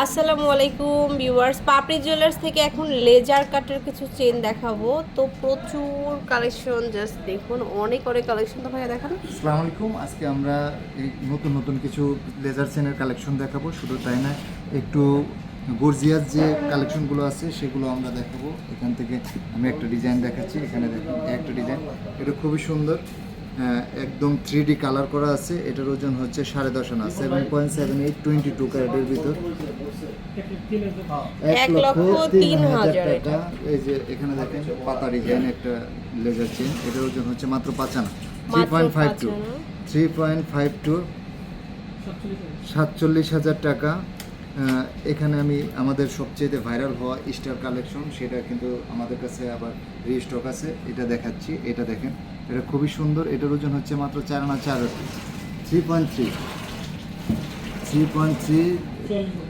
আসসালামু আলাইকুম ভিউয়ার্স, পাপড়ি জুয়েলার্স থেকে এখন লেজার কাটের কিছু চেন দেখাবো। তো প্রচুর কালেকশন জাস্ট দেখুন, অনেক অনেক কালেকশন তো ভাইয়া দেখান। আসসালামু আলাইকুম, আজকে আমরা এই নতুন নতুন কিছু লেজার চেনের কালেকশন দেখাবো, শুধু তাই না, একটু গর্জিয়াস যে কালেকশনগুলো আছে, সেগুলো আমরা দেখাবো। এখান থেকে আমি একটা ডিজাইন দেখাচ্ছি, এখানে দেখুন, একটা ডিজাইন এটা খুবই সুন্দর। একদম থ্রি ডি কালার করা আছে এটার ওজন হচ্ছে সাড়ে দশ আনা seven point seven eight twenty two ক্যারেটের ভিতর। এক লক্ষ তিন হাজার টাকা। এই যে এখানে দেখেন পাতা ডিজাইন একটা লেজার চেন এটার ওজন হচ্ছে মাত্র পাঁচ আনা। Three point five two three point five two সাতচল্লিশ হাজার টাকা। এখানে আমি আমাদের সবচেয়ে ভাইরাল হওয়া স্টার কালেকশন সেটা কিন্তু আমাদের কাছে আবার রিস্টক আছে এটা দেখাচ্ছি এটা দেখেন। এটা খুবই সুন্দর এটার ওজন হচ্ছে মাত্র চার আনা চার। Three point three. Three point three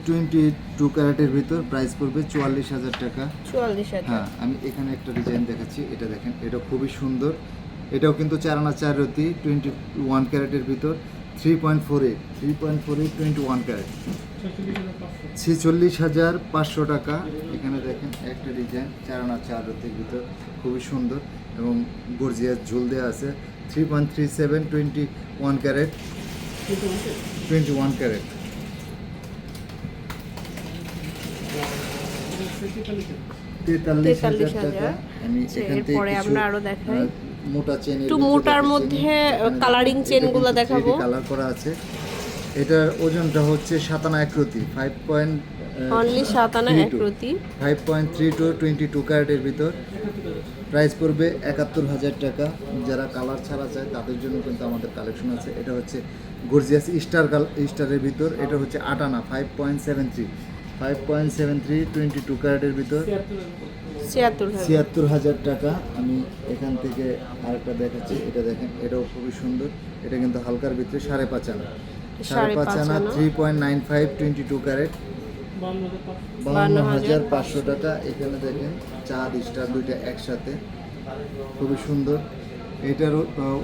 twenty two ক্যারেটের ভিতর প্রাইস পড়বে চুয়াল্লিশ হাজার টাকা। চুয়াল্লিশ হ্যাঁ আমি এখানে একটা ডিজাইন দেখাচ্ছি এটা দেখেন এটা খুবই সুন্দর। এটাও কিন্তু চার আনা চার রতি টোয়েন্টি ওয়ান ক্যারেটের ভিতর। Three point four eight three point four eight twenty one carat ছেচল্লিশ হাজার পাঁচশো টাকা। এখানে দেখেন একটা ডিজাইন চার আনা চার ভিতর খুবই সুন্দর এবং গর্জিয়াস ঝুল দেওয়া আছে। Three point three seven twenty one carat twenty one carat তেতাল্লিশ হাজার টাকা। আমি এখান থেকে এরপরে আমরা আরও দেখাই। মোটা চেন একটু মোটার মধ্যে coloring চেনগুলো দেখাবো। কালার করা আছে। এটার ওজনটা হচ্ছে সাতানা একরতি ফাইভ পয়েন্ট অনলি সাত আনা three এক two। রতি five point three two twenty two ক্যারেটের ভিতর। প্রাইস পড়বে একাত্তর হাজার টাকা। যারা কালার ছাড়া চায় তাদের জন্য কিন্তু আমাদের কালেকশন আছে। এটা হচ্ছে গর্জিয়াস স্টার কাল স্টারের ভিতর। এটা হচ্ছে আটানা five point seven three five point seven three twenty two ক্যারেটের ভিতর। ছিয়াত্তর হাজার। টাকা আমি এখান থেকে আরেকটা দেখাচ্ছি। এটা দেখেন এটাও খুবই সুন্দর। এটা কিন্তু হালকার ভিতরে সাড়ে পাঁচ আনা। সাড়ে পাঁচ আনা আনা। Three point nine five twenty two carat বাউন্ন হাজার পাঁচশো টাকা। এখানে দেখেন চাঁদ স্টার দুইটা একসাথে। খুবই সুন্দর। এটার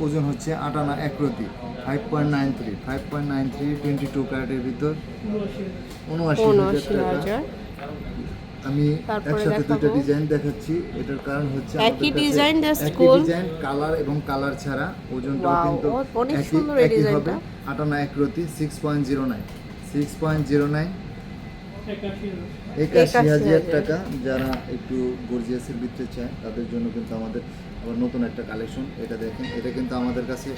ওজন হচ্ছে আট আটানা একরতি five point nine three five point nine three twenty two ক্যারেটের ভিতর। উনআশি। হাজার টাকা। আমি একসাথে দুটো ডিজাইন দেখাচ্ছি। এটার কারণ হচ্ছে একই ডিজাইন জাস্ট ডিজাইন কালার এবং কালার ছাড়া ওজনটাও কিন্তু সিক্স সুন্দর এই নাইন 58 পয়েন্ট 6.09 6.09 একাশি হাজার। টাকা যারা একটু গর্জিয়াসের ভিতরে চায় তাদের জন্য কিন্তু আমাদের আবার নতুন একটা কালেকশন এটা দেখেন এটা কিন্তু আমাদের কাছে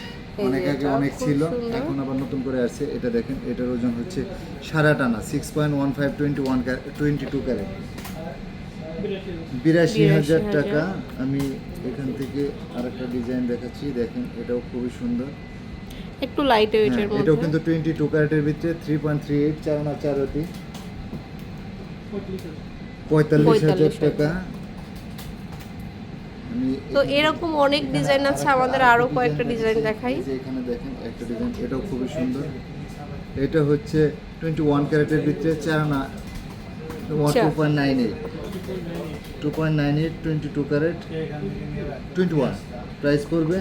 অনেক আগে অনেক ছিল এখন আবার নতুন করে আসছে এটা দেখেন এটার ওজন হচ্ছে সাড়ে আট আনা six point one five twenty one twenty two carat বিরাশি হাজার। টাকা আমি এখান থেকে আরেকটা ডিজাইন দেখাচ্ছি দেখেন এটাও খুবই সুন্দর। একটু লাইট ওয়েটের হ্যাঁ, এটাও কিন্তু টোয়েন্টি টু ক্যারেটের ভিতরে থ্রি পয়েন্ট থ্রি এইট চার আনা চার অতি পঁয়তাল্লিশ হাজার টাকা। তো এরকম অনেক ডিজাইন আছে আমাদের আরও কয়েকটা ডিজাইন দেখাই। এখানে দেখেন একটা ডিজাইন এটাও খুবই সুন্দর। এটা হচ্ছে টোয়েন্টি ওয়ান ক্যারেটের ভিতরে চার আনা। One. Two point nine eight two point nine eight twenty two carat. Twenty one price পড়বে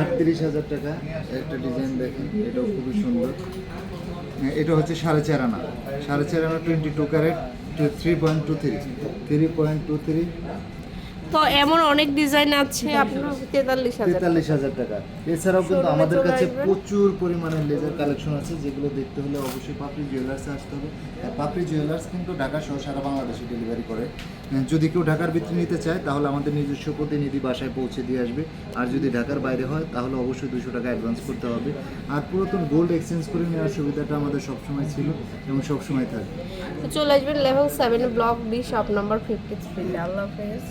আটত্রিশ হাজার টাকা। একটা ডিজাইন দেখেন এটাও খুবই সুন্দর। এটা হচ্ছে সাড়ে চার আনা। সাড়ে চার আনা twenty two carat three point two three three point two three তো এমন অনেক ডিজাইন আছে আপনার। তেতাল্লিশ হাজার তেতাল্লিশ হাজার টাকা। এছাড়াও কিন্তু আমাদের কাছে প্রচুর পরিমাণে লেজার কালেকশন আছে যেগুলো দেখতে হলে অবশ্যই পাপড়ি জুয়েলার্সে আসতে হবে। আর পাপড়ি জুয়েলার্স কিন্তু ঢাকা সহ সারা বাংলাদেশে ডেলিভারি করে। যদি কেউ ঢাকার ভিতরে নিতে চায় তাহলে আমাদের নিজস্ব প্রতিনিধি বাসায় পৌঁছে দিয়ে আসবে। আর যদি ঢাকার বাইরে হয় তাহলে অবশ্যই দুশো টাকা অ্যাডভান্স করতে হবে। আর পুরাতন গোল্ড এক্সচেঞ্জ করে নেওয়ার সুবিধাটা আমাদের সবসময় ছিল এবং সবসময় থাকবে। চলে আসবেন level seven block B shop number fifty three আল্লাহ হাফেজ।